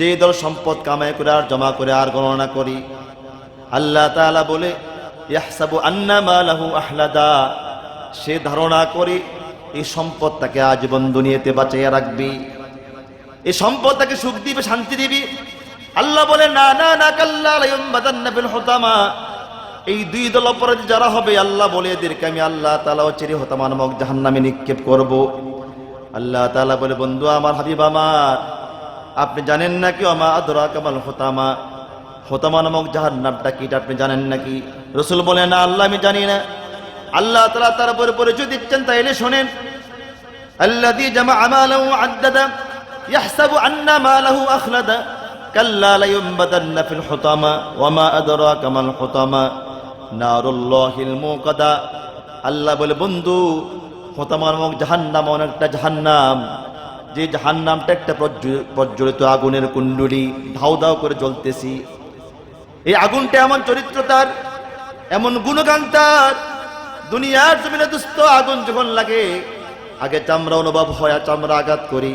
যে দল সম্পদ কামাই করে আর জমা করে আর গণনা করি, আল্লাহ তাআলা বলে আহলাদা। সে ধারণা করে, এই সম্পদ তাকে আজীবন দুনিয়াতে বাঁচাইয়া রাখবি। এই সম্পদ তাকে সুখ দিবে, শান্তি দিবি। আল্লাহ বলে, না না না হুতামা। এই দুই দল অপরাধী যারা হবে, আল্লাহ বলে, এদেরকে আমি আল্লাহ তাআলা চেরি হতামা নামক জাহান্নামে নিক্ষেপ করব। আল্লাহ তাআলা বলে, বন্ধু, আমার হাবিব আমার আপনি জানেন নাকি আমা আদরা কামাল হোতামা হোতামা নামক যাহার নামটা কি এটা আপনি জানেন নাকি রসুল বলে না আল্লাহ আমি জানি না আল্লাহ তালা তার উপরে পরিচয় দিচ্ছেন তাইলে শোনেন الذي جمع ماله عددا يحسب أن ماله أخلدا كلا لينبذن في الحطمة وما أدراك ما الحطمة نار الله الموقدة আল্লাহ বলে বন্ধু হতামার মুখ জাহান্নাম অনেকটা জাহান্নাম যে জাহান নামটা একটা প্রজ্বলিত আগুনের কুণ্ডুলি ধাউ ধাউ করে জ্বলতেছি। এই আগুনটা এমন চরিত্র তার, এমন গুণগান তার, দুনিয়ার জমিনে দুস্থ আগুন যখন লাগে, আগে চামড়া অনুভব হয় চামড়া আঘাত করি।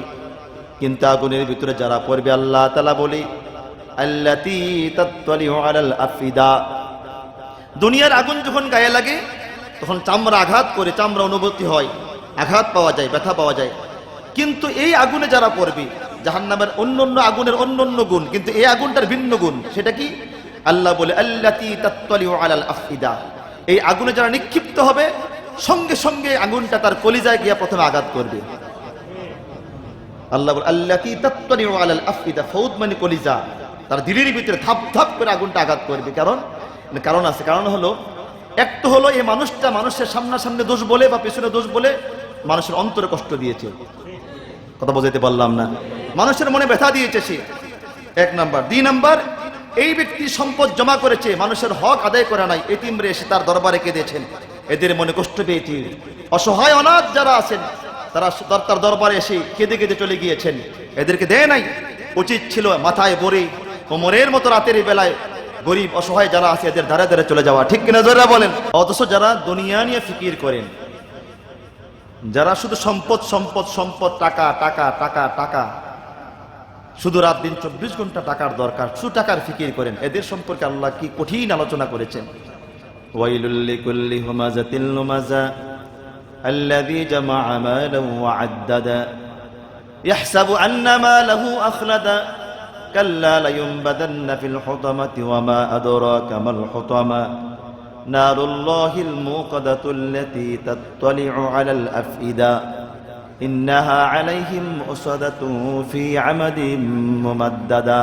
কিন্তু আগুনের ভিতরে যারা পড়বে, আল্লাহ তালা বলি আফিদা। দুনিয়ার আগুন যখন গায়ে লাগে, তখন চামড়া আঘাত করে, চামড়া অনুভূতি হয়। আঘাত পাওয়া যায়, ব্যথা পাওয়া যায়। কিন্তু এই আগুনে যারা পড়বে, জাহান্নামের অন্য অন্য আগুনের অন্য অন্য গুণ, কিন্তু এই আগুনটার ভিন্ন গুণ, সেটা কি? আল্লাহ বলে আলাল আফিদা এই আগুনে যারা নিক্ষিপ্ত হবে, সঙ্গে সঙ্গে আগুনটা তার কলিজায় গিয়া প্রথমে আঘাত করবে। আল্লাহ বলে, আল্লাতি তাত্তালিউ আলাল আফিদা ফৌদ মানে কলিজা। তার দিলির ভিতরে ধাপ ধাপ করে আগুনটা আঘাত করবে। কারণ কারণ আছে, কারণ হলো, এক তো হলো এই মানুষটা মানুষের সামনাসামনি দোষ বলে বা পেছনে দোষ বলে মানুষের অন্তরে কষ্ট দিয়েছে। কথা বোঝাতে পারলাম না। মানুষের মনে ব্যথা দিয়েছে সে। এক নাম্বার। দুই নাম্বার, এই ব্যক্তি সম্পদ জমা করেছে, মানুষের হক আদায় করে নাই, এতিমরে এসে তার দরবারে কেঁদেছেন। এদের মনে কষ্ট পেয়েছি। অসহায়, অনাথ যারা আছেন, তারা তার- দরবারে এসে কেঁদে কেঁদে চলে গিয়েছেন। এদেরকে দেয় নাই। উচিত ছিল মাথায় বরে কোমরের মতো রাতের বেলায় গরিব, অসহায় যারা আছে, এদের ধারে ধারে চলে যাওয়া। ঠিক কিনা বলেন? অথচ যারা দুনিয়া নিয়ে ফিকির করেন। যারা শুধু সম্পদ সম্পদ সম্পদ টাকা টাকা টাকা টাকা শুধু রাত দিন চব্বিশ ঘন্টা টাকার দরকার শুধু টাকার ফিকির করেন এদের সম্পর্কে আল্লাহ কি কঠিন আলোচনা করেছেন ওয়াইলুল্লি কুল্লি হুমাজাতিল লুমাজা الذي جمع مالا وعددا يحسب أن ماله أخلدا كلا لينبذن في الحطمة وما أدراك ما الحطمة نار الله الموقدة التي تطلع على الأفئدة إنها عليهم مؤصدة في عمد ممددا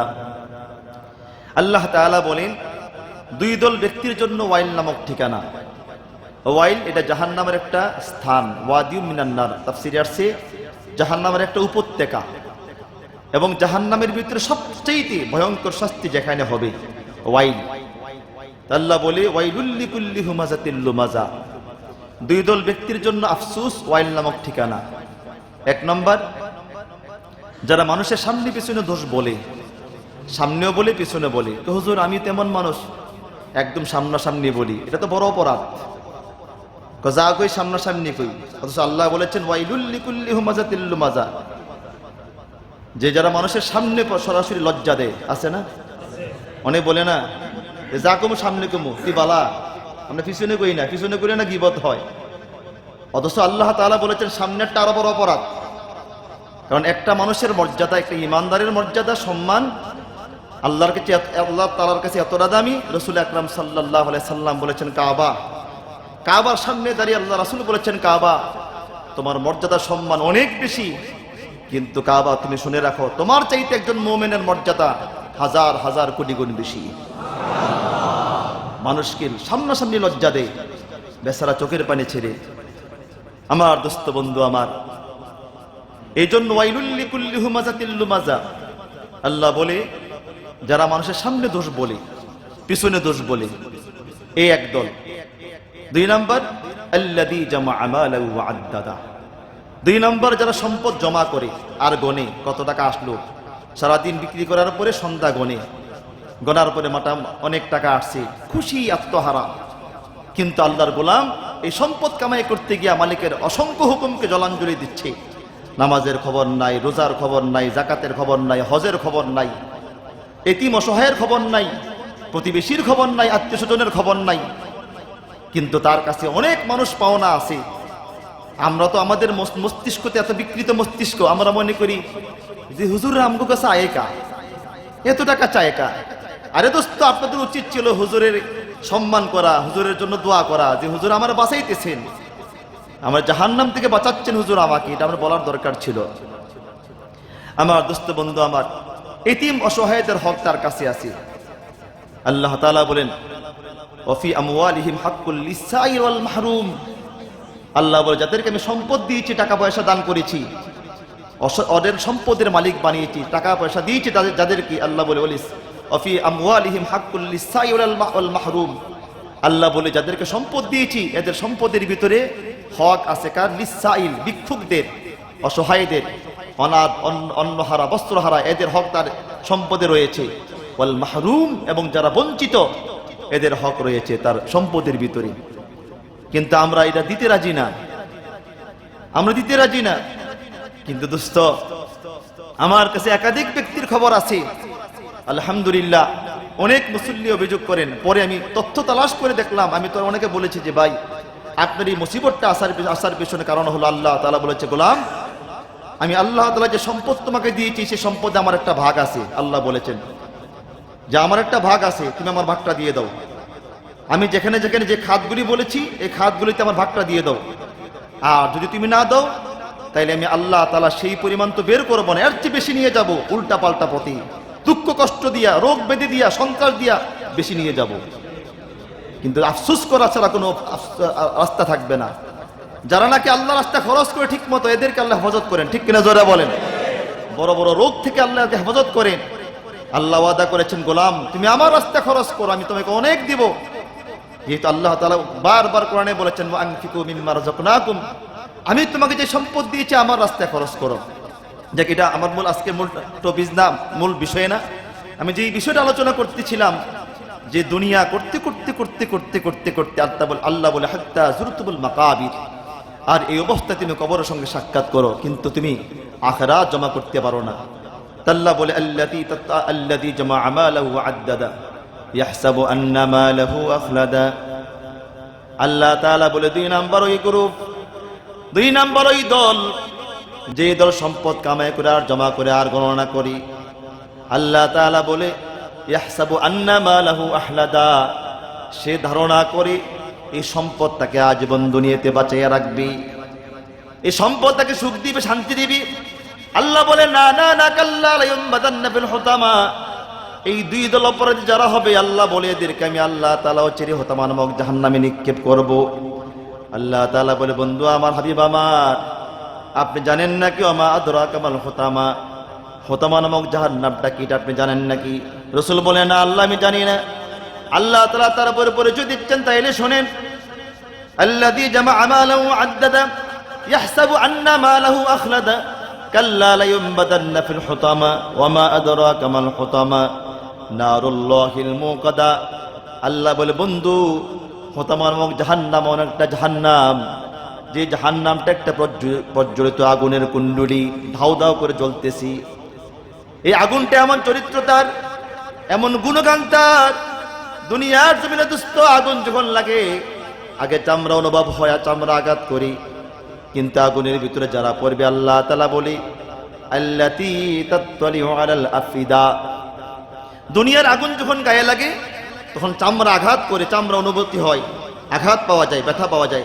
আল্লাহ তাআলা বলেন দুই দল ব্যক্তির জন্য ওয়াইল নামক ঠিকানা ওয়াইল এটা জাহান্নামের একটা স্থান ওয়াদিউ মিনান্নার তাফসিরে আসছে জাহান্নামের একটা উপত্যকা এবং জাহান্নামের ভিতরে সবচেয়ে ভয়ঙ্কর শাস্তি যেখানে হবে ওয়াইল আল্লাহ বলে ওয়াইলুল্লি কুল্লি হুমাজাতিল লুমাজা। দুই দল ব্যক্তির জন্য আফসুস ওয়াইল নামক ঠিকানা। এক নম্বর, যারা মানুষের সামনে পিছনে দোষ বলে, সামনেও বলে, পিছনে বলে। তো হুজুর, আমি তেমন মানুষ, একদম সামনাসামনি বলি। এটা তো বড় অপরাধ। যা কই সামনাসামনি কই। অথচ আল্লাহ বলেছেন ওয়াইলুল্লি কুল্লি হুমাজাতিল্লু মাজা যে যারা মানুষের সামনে সরাসরি লজ্জা দেয়, আছে না? অনেক বলে না যে কমু সামনে কমু তুই বালা। আমরা পিছনে করি না, পিছনে করি না গিবত হয়। অথচ আল্লাহ তাআলা বলেছেন, সামনেরটা আরও বড় অপরাধ। কারণ একটা মানুষের মর্যাদা, একটা ইমানদারের মর্যাদা, সম্মান, আল্লাহর কাছে আল্লাহ তালার কাছে এতটা দামি। রসুল আকরাম সাল্লাহ সাল্লাম বলেছেন, কাবা। কাবার সামনে দাঁড়িয়ে আল্লাহ রাসুল বলেছেন, কাবা, তোমার মর্যাদা, সম্মান অনেক বেশি। কিন্তু কাবা, তুমি শুনে রাখো, তোমার চাইতে একজন মোমেনের মর্যাদা হাজার হাজার কোটি গুণ বেশি। মানুষকে সামনাসামনি লজ্জা দেয়, বেচারা চোখের পানি ছেড়ে। আমার দোস্ত বন্ধু আমার এই জন্য মাজা আল্লাহ বলে, যারা মানুষের সামনে দোষ বলে, পিছনে দোষ বলে এই এক দল। দুই নম্বর দুই নম্বর, যারা সম্পদ জমা করে আর গনে, কত টাকা আসলো, সারাদিন বিক্রি করার পরে সন্ধ্যা গনে। গনার পরে মাটা অনেক টাকা আসছে। খুশি, আত্মহারা। কিন্তু আল্লাহর গোলাম এই সম্পদ কামাই করতে গিয়া মালিকের অসংখ্য হুকুমকে জলাঞ্জলি দিচ্ছে। নামাজের খবর নাই, রোজার খবর নাই জাকাতের খবর নাই, হজের খবর নাই, এতিম অসহায়ের খবর নাই, প্রতিবেশীর খবর নাই আত্মীয় স্বজনের খবর নাই। কিন্তু তার কাছে অনেক মানুষ পাওনা আছে। আমরা তো আমাদের মস- মস্তিষ্কতে এত বিকৃত মস্তিষ্ক, আমরা মনে করি যে, হুজুর, আমগো কাছে আয়েকা। এত টাকা চায়কা? আরে দোস্ত, আপনাদের উচিত ছিল হুজুরের সম্মান করা, হুজুরের জন্য দোয়া করা, যে হুজুর আমার বাঁচাইতেছেন। আমার জাহান্নাম থেকে বাঁচাচ্ছেন হুজুর আমাকে, এটা আমার বলার দরকার ছিল। আমার দোস্ত বন্ধু, আমার এতিম অসহায়দের হক তার কাছে আছে। আল্লাহ তাআলা বলেন হাক্কুল লিসাইল ওয়াল মাহরুম। আল্লাহ বলে, যাদেরকে আমি সম্পদ দিয়েছি, টাকা পয়সা দান করেছি, অস- ওদের সম্পদের মালিক বানিয়েছি, টাকা পয়সা দিয়েছি তাদের, যাদেরকে আল্লাহ বলে, বলিস অফি আমওয়ালিহিম হাক্কুল লিসাইল ওয়াল মা- মাহরুম। আল্লাহ বলে, যাদেরকে সম্পদ দিয়েছি, এদের সম্পদের ভিতরে হক আছে কার? লিসাইল, ভিক্ষুকদের, অসহায়দের, অনাথ অন্ন- অন্নহারা, বস্ত্রহারা, এদের হক তার সম্পদে রয়েছে। ওয়াল মাহরুম, এবং যারা বঞ্চিত, এদের হক রয়েছে তার সম্পদের ভিতরে। কিন্তু আমরা এটা দিতে রাজি না। আমরা দিতে রাজি না। কিন্তু দোস্ত, আমার কাছে একাধিক ব্যক্তির খবর আছে। আলহামদুলিল্লাহ, অনেক মুসল্লি অভিযোগ করেন, পরে আমি তথ্য তালাশ করে দেখলাম, আমি তো অনেকে বলেছি যে, ভাই, আপনার এই মুসিবতটা আসার আসার পেছনে কারণ হলো আল্লাহ তালা বলেছে, গোলাম, আমি আল্লাহ তালা যে সম্পদ তোমাকে দিয়েছি, সে সম্পদে আমার একটা ভাগ আছে আল্লাহ বলেছেন। যে আমার একটা ভাগ আছে, তুমি আমার ভাগটা দিয়ে দাও। আমি যেখানে যেখানে যে খাতগুলি বলেছি, এই খাতগুলিতে আমার ভাগটা দিয়ে দাও। আর যদি তুমি না দাও, তাইলে আমি আল্লাহ তালা সেই পরিমাণ তো বের করব না, এর চেয়ে বেশি নিয়ে যাব উল্টা পাল্টা পথে। দুঃখ কষ্ট দিয়া, রোগ বেঁধে দিয়া সন্ত্রাস দিয়া বেশি নিয়ে যাব। কিন্তু আফসুস করা ছাড়া কোনো রাস্তা থাকবে না। যারা নাকি আল্লাহ রাস্তা খরচ করে ঠিক মতো এদেরকে আল্লাহ হেফাজত করেন। ঠিক কিনা জোরে বলেন? বড় বড় রোগ থেকে আল্লাহকে হেফাজত করেন। আল্লাহ ওয়াদা করেছেন, গোলাম, তুমি আমার রাস্তা খরচ করো, আমি তোমাকে অনেক দিব। যেহেতু আল্লাহ তালা বারবার কোরআনে বলেছেন আমি তোমাকে যে সম্পদ দিয়েছি, আমার রাস্তায় খরচ করো। যাক, এটা আমার মূল আজকে মূল টপিক না, মূল বিষয় না। আমি যে বিষয়টা আলোচনা করতেছিলাম, যে দুনিয়া করতে করতে করতে করতে করতে করতে আল্লাহ বল আল্লাহ বলে, হাত্তা জুরতুবুল মাকাবির। আর এই অবস্থায় তুমি কবরের সঙ্গে সাক্ষাৎ করো, কিন্তু তুমি আখরা জমা করতে পারো না। তাল্লাহ বলে, আল্লাতি তাত্তা- আল্লাতি জমা আমালাহু আদ্দাদা। ইয়াহসাবু আন্না মালাহু আখলাদা। আল্লাহ তাআলা বলে, দুই নাম্বার ওই গ্রুপ, দুই নাম্বার ওই দল যে দল সম্পদ কামাই করে আর জমা করে আর গণনা করি, আল্লাহ তাআলা বলে মালাহু সে ধারণা করে এই সম্পদ তাকে আজীবন দুনিয়াতে বাঁচাইয়া রাখবি। এই সম্পদ তাকে সুখ দিবে, শান্তি দিবি। আল্লাহ বলে, না না না, কাল্লা লায়ুমবাদান্না ফিল হুতামা। এই দুই দল অপরাধী যারা হবে, আল্লাহ বলে এদেরকে আমি আল্লাহ তালা চেরে হতামা নামক জাহান্নামে নিক্ষেপ করব। আল্লাহ তালা বলে, বন্ধু, আমার হাবিব আমার আপনি জানেন নাকি আমা আদরা কামাল হতামা হতামা নামক জাহান্নামটা কি এটা আপনি জানেন নাকি রসুল বলে না আল্লাহ আমি জানি না আল্লাহ তালা তার উপরে পরিচয় দিচ্ছেন তাইলে শোনেন الذي جمع ماله وعدده يحسب أن ماله أخلد كلا لينبذن في الحطمة وما أدراك ما الحطمة نار الله الموقدة আল্লাহ বলে বন্ধু হতামার মুখ জাহান্নাম অনেকটা জাহান্নাম যে জাহান্নামটা একটা প্রজ্জ- প্রজ্বলিত আগুনের কুণ্ডুলি ধাউ ধাউ করে জ্বলতেছি। এই আগুনটা এমন চরিত্র তার, এমন গুণগান তার, দুনিয়ার জমিনে দুস্থ আগুন যখন লাগে, আগে চামড়া অনুভব হয় চামড়া আঘাত করি। কিন্তু আগুনের ভিতরে যারা পড়বে, আল্লাহ তালা বলি আফিদা। দুনিয়ার আগুন যখন গায়ে লাগে, তখন চামড়া আঘাত করে, চামড়া অনুভূতি হয়। আঘাত পাওয়া যায়, ব্যথা পাওয়া যায়।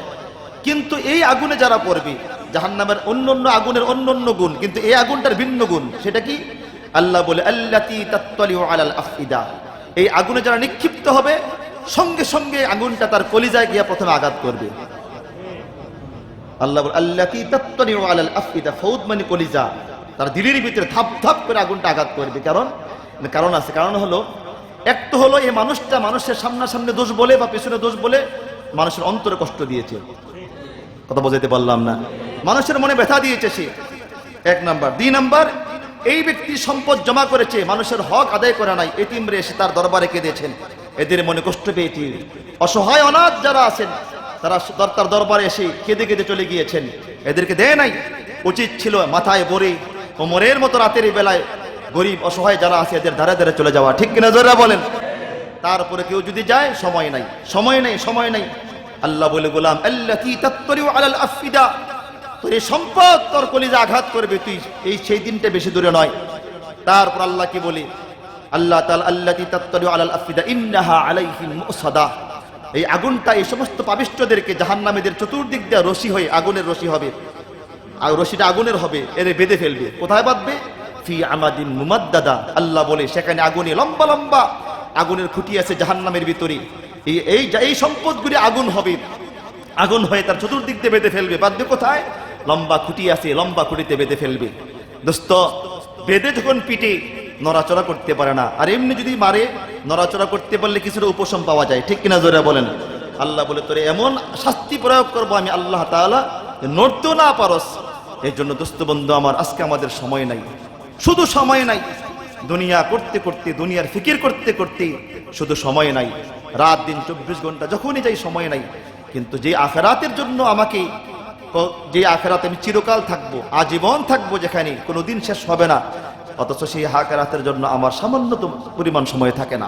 কিন্তু এই আগুনে যারা পড়বে, জাহান্নামের অন্য অন্য আগুনের অন্য অন্য গুণ, কিন্তু এই আগুনটার ভিন্ন গুণ, সেটা কি? আল্লাহ বলে আলাল আফিদা এই আগুনে যারা নিক্ষিপ্ত হবে, সঙ্গে সঙ্গে আগুনটা তার কলিজায় গিয়া প্রথমে আঘাত করবে। আল্লাহ আল্লাতি তাত্তালিউ আলাল আফিদা ফৌদ মানে কলিজা। তার দিলের ভিতরে ধাপ ধাপ করে আগুনটা আঘাত করবে। কারণ? কারণ আছে। কারণ হলো, এক তো হলো এই মানুষটা মানুষের সামনাসামনি দোষ বলে বা পেছনে দোষ বলে মানুষের অন্তরে কষ্ট দিয়েছে। কথা বোঝাতে পারলাম না। মানুষের মনে ব্যথা দিয়েছে সে। এক নাম্বার। দুই নাম্বার, এই ব্যক্তি সম্পদ জমা করেছে, মানুষের হক আদায় করে নাই, এতিম রে এসে তার দরবারে কেঁদেছেন। এদের মনে কষ্ট পেয়েছি অসহায়, অনাথ যারা আছেন, তারা তার দরবারে এসে কেঁদে কেঁদে চলে গিয়েছেন। এদেরকে দেয় নাই। উচিত ছিল মাথায় বরে ওমরের মতো রাতের বেলায় গরিব, অসহায় যারা আছে, এদের ধারে ধারে চলে যাওয়া। ঠিক কিনা জোরা বলেন? তারপরে কেউ যদি যায়, সময় নাই। সময় নেই সময় নেই। আল্লাহ বলে, গোলাম আল্লাহ কি তাত্তরিউ আলাল তোর এই সম্পদ, তোর কলিজা আঘাত করবে, তুই এই সেই দিনটা বেশি দূরে নয়। তারপর আল্লাহ কি বলি, আল্লাহ তাআলা, আল্লাতি তাত্তরিউ আলাল আফিদা ইন্নাহা আলাইহিম এই আগুনটা এই সমস্ত পাবিষ্টদেরকে জাহান্নামীদের চতুর্দিক দিয়ে রশি হয়ে আগুনের রশি হবে। আর রশিটা আগুনের হবে এরে বেঁধে ফেলবে। কোথায় বাঁধবে? ফি আমাদিন মুমাদ্দাদা। আল্লাহ বলে, সেখানে আগুনে লম্বা লম্বা আগুনের খুঁটি আছে জাহান্নামের ভিতরে এই এই সম্পদগুলি আগুন হবে। আগুন হয়ে তার চতুর্দিক দিয়ে বেঁধে ফেলবে। বাঁধবে কোথায়? লম্বা খুঁটি আছে লম্বা খুঁটিতে বেঁধে ফেলবে। দোস্ত, বেঁধে যখন পিটে, নড়াচড়া করতে পারে না। আর এমনি যদি মারে, নড়াচড়া করতে পারলে কিছুটা উপশম পাওয়া যায়। ঠিক কিনা জোরে বলেন? আল্লাহ বলে, তোরে এমন শাস্তি প্রয়োগ করব আমি আল্লাহ তাআলা যে নড়তেও না পারস। এই জন্য দোস্ত বন্ধু, আমার আজকে আমাদের সময় নাই। শুধু সময় নাই। দুনিয়া করতে করতে, দুনিয়ার ফিকির করতে করতে শুধু সময় নাই। রাত দিন চব্বিশ ঘণ্টা, যখনই যাই সময় নাই, কিন্তু যে আখেরাতের জন্য আমাকে যে আখেরাতে আমি চিরকাল থাকব, আজীবন থাকব যেখানে কোনো দিন শেষ হবে না। অথচ সেই আখেরাতের জন্য আমার সামান্যতম পরিমাণ সময় থাকে না।